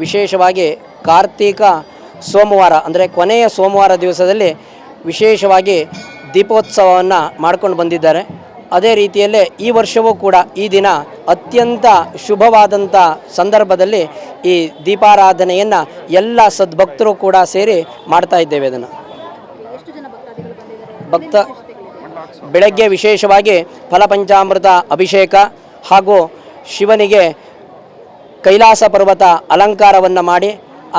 ವಿಶೇಷವಾಗಿ ಕಾರ್ತೀಕ ಸೋಮವಾರ ಅಂದರೆ ಕೊನೆಯ ಸೋಮವಾರ ದಿವಸದಲ್ಲಿ ವಿಶೇಷವಾಗಿ ದೀಪೋತ್ಸವವನ್ನು ಮಾಡ್ಕೊಂಡು ಬಂದಿದ್ದಾರೆ. ಅದೇ ರೀತಿಯಲ್ಲೇ ಈ ವರ್ಷವೂ ಕೂಡ ಈ ದಿನ ಅತ್ಯಂತ ಶುಭವಾದಂಥ ಸಂದರ್ಭದಲ್ಲಿ ಈ ದೀಪಾರಾಧನೆಯನ್ನು ಎಲ್ಲ ಸದ್ಭಕ್ತರು ಕೂಡ ಸೇರಿ ಮಾಡ್ತಾ ಇದ್ದೇವೆ ಅದನ್ನು ಭಕ್ತ ಬೆಳಗ್ಗೆ ವಿಶೇಷವಾಗಿ ಫಲಪಂಚಾಮೃತ ಅಭಿಷೇಕ ಹಾಗೂ ಶಿವನಿಗೆ ಕೈಲಾಸ ಪರ್ವತ ಅಲಂಕಾರವನ್ನು ಮಾಡಿ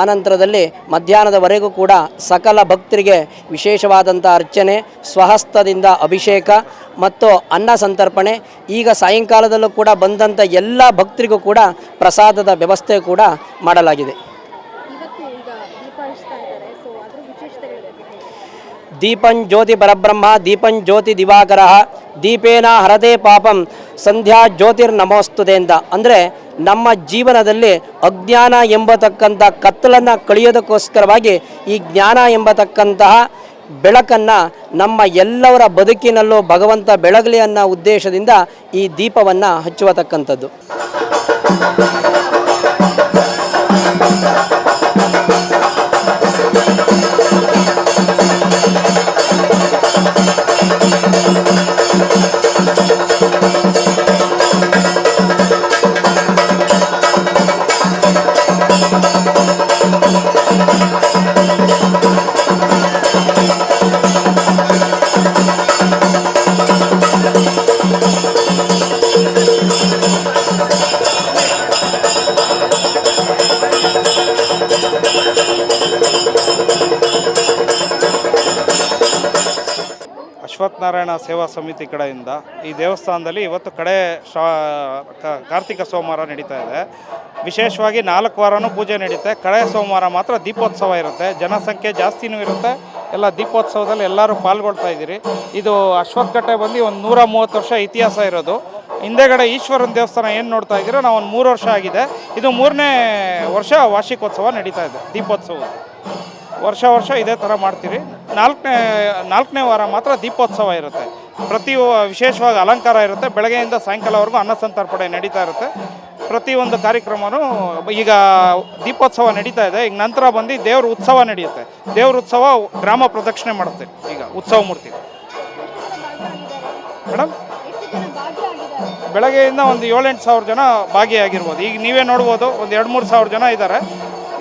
ಆನಂತರದಲ್ಲಿ ಮಧ್ಯಾಹ್ನದವರೆಗೂ ಕೂಡ ಸಕಲ ಭಕ್ತರಿಗೆ ವಿಶೇಷವಾದಂಥ ಅರ್ಚನೆ, ಸ್ವಹಸ್ತದಿಂದ ಅಭಿಷೇಕ ಮತ್ತು ಅನ್ನ ಸಂತರ್ಪಣೆ. ಈಗ ಸಾಯಂಕಾಲದಲ್ಲೂ ಕೂಡ ಬಂದಂಥ ಎಲ್ಲ ಭಕ್ತರಿಗೂ ಕೂಡ ಪ್ರಸಾದದ ವ್ಯವಸ್ಥೆ ಕೂಡ ಮಾಡಲಾಗಿದೆ ಇವತ್ತು ಈಗ ದೀಪ ಹಚ್ತಾ ಇದ್ದಾರೆ ಸೊ ಅದ್ರ ವಿಶೇಷತೆಗಳು ಬಗ್ಗೆ ದೀಪಂ ಜ್ಯೋತಿ ಪರಬ್ರಹ್ಮ, ದೀಪಂ ಜ್ಯೋತಿ ದಿವಾಕರ, ದೀಪೇನ ಹರದೆ ಪಾಪಂ, ಸಂಧ್ಯಾ ಜ್ಯೋತಿರ್ನಮೋಸ್ತುತೆ ಅಂತ. ಅಂದರೆ ನಮ್ಮ ಜೀವನದಲ್ಲಿ ಅಜ್ಞಾನ ಎಂಬತಕ್ಕಂಥ ಕತ್ತಲನ್ನು ಕಳೆಯೋದಕ್ಕೋಸ್ಕರವಾಗಿ ಈ ಜ್ಞಾನ ಎಂಬತಕ್ಕಂತಹ ಬೆಳಕನ್ನು ನಮ್ಮ ಎಲ್ಲವರ ಬದುಕಿನಲ್ಲೂ ಭಗವಂತ ಬೆಳಗಲಿ ಅನ್ನೋ ಉದ್ದೇಶದಿಂದ ಈ ದೀಪವನ್ನು ಹಚ್ಚುವತಕ್ಕಂಥದ್ದು. ಅಶ್ವತ್ಥ ನಾರಾಯಣ ಸೇವಾ ಸಮಿತಿ ಕಡೆಯಿಂದ ಈ ದೇವಸ್ಥಾನದಲ್ಲಿ ಇವತ್ತು ಕಡೆ ಶಾ ಕಾರ್ತಿಕ ಸೋಮವಾರ ನಡೀತಾ ಇದೆ. ವಿಶೇಷವಾಗಿ ನಾಲ್ಕು ವಾರನೂ ಪೂಜೆ ನಡೀತೆ. ಕಡೆ ಸೋಮವಾರ ಮಾತ್ರ ದೀಪೋತ್ಸವ ಇರುತ್ತೆ. ಜನಸಂಖ್ಯೆ ಜಾಸ್ತಿನೂ ಇರುತ್ತೆ. ಎಲ್ಲ ದೀಪೋತ್ಸವದಲ್ಲಿ ಎಲ್ಲರೂ ಪಾಲ್ಗೊಳ್ತಾ ಇದ್ದೀರಿ. ಇದು ಅಶ್ವತ್ಥಕಟ್ಟೆ ಬಂದು ಒಂದು ನೂರ ಮೂವತ್ತು ವರ್ಷ ಇತಿಹಾಸ ಇರೋದು. ಹಿಂದೆಗಡೆ ಈಶ್ವರನ ದೇವಸ್ಥಾನ ಏನು ನೋಡ್ತಾ ಇದ್ದೀರೋ ನಾವು ಒಂದು ಮೂರು ವರ್ಷ ಆಗಿದೆ. ಇದು ಮೂರನೇ ವರ್ಷ ವಾರ್ಷಿಕೋತ್ಸವ ನಡೀತಾ ಇದೆ ದೀಪೋತ್ಸವ ವರ್ಷ ವರ್ಷ ಇದೇ ಥರ ಮಾಡ್ತೀರಿ. ನಾಲ್ಕನೇ ನಾಲ್ಕನೇ ವಾರ ಮಾತ್ರ ದೀಪೋತ್ಸವ ಇರುತ್ತೆ. ಪ್ರತಿ ವಿಶೇಷವಾಗಿ ಅಲಂಕಾರ ಇರುತ್ತೆ. ಬೆಳಗ್ಗೆಯಿಂದ ಸಾಯಂಕಾಲವರೆಗೂ ಅನ್ನ ಸಂತರ್ಪಣೆ ನಡೀತಾ ಇರುತ್ತೆ. ಪ್ರತಿಯೊಂದು ಕಾರ್ಯಕ್ರಮವೂ ಈಗ ದೀಪೋತ್ಸವ ನಡೀತಾ ಇದೆ. ಈಗ ನಂತರ ಬಂದು ದೇವ್ರ ಉತ್ಸವ ನಡೆಯುತ್ತೆ. ದೇವ್ರ ಉತ್ಸವ ಗ್ರಾಮ ಪ್ರದಕ್ಷಿಣೆ ಮಾಡುತ್ತೆ. ಈಗ ಉತ್ಸವ ಮೂರ್ತಿ. ಮೇಡಮ್ ಬೆಳಗ್ಗೆಯಿಂದ ಒಂದು ಏಳೆಂಟು ಸಾವಿರ ಜನ ಭಾಗಿಯಾಗಿರ್ಬೋದು. ಈಗ ನೀವೇ ನೋಡ್ಬೋದು, ಒಂದು ಎರಡು ಮೂರು ಸಾವಿರ ಜನ ಇದ್ದಾರೆ.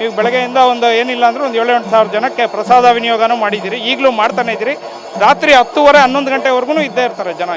ಈಗ ಬೆಳಗ್ಗೆಯಿಂದ ಒಂದು ಏನಿಲ್ಲ ಅಂದ್ರೆ ಒಂದು ಏಳು ಸಾವಿರ ಜನಕ್ಕೆ ಪ್ರಸಾದ ವಿನಿಯೋಗನೂ ಮಾಡಿದ್ದೀರಿ. ಈಗಲೂ ಮಾಡ್ತಾನೆ ಇದ್ದೀರಿ. ರಾತ್ರಿ ಹತ್ತುವರೆ ಹನ್ನೊಂದು ಗಂಟೆವರೆಗೂ ಇದ್ದೇ ಇರ್ತಾರೆ ಜನ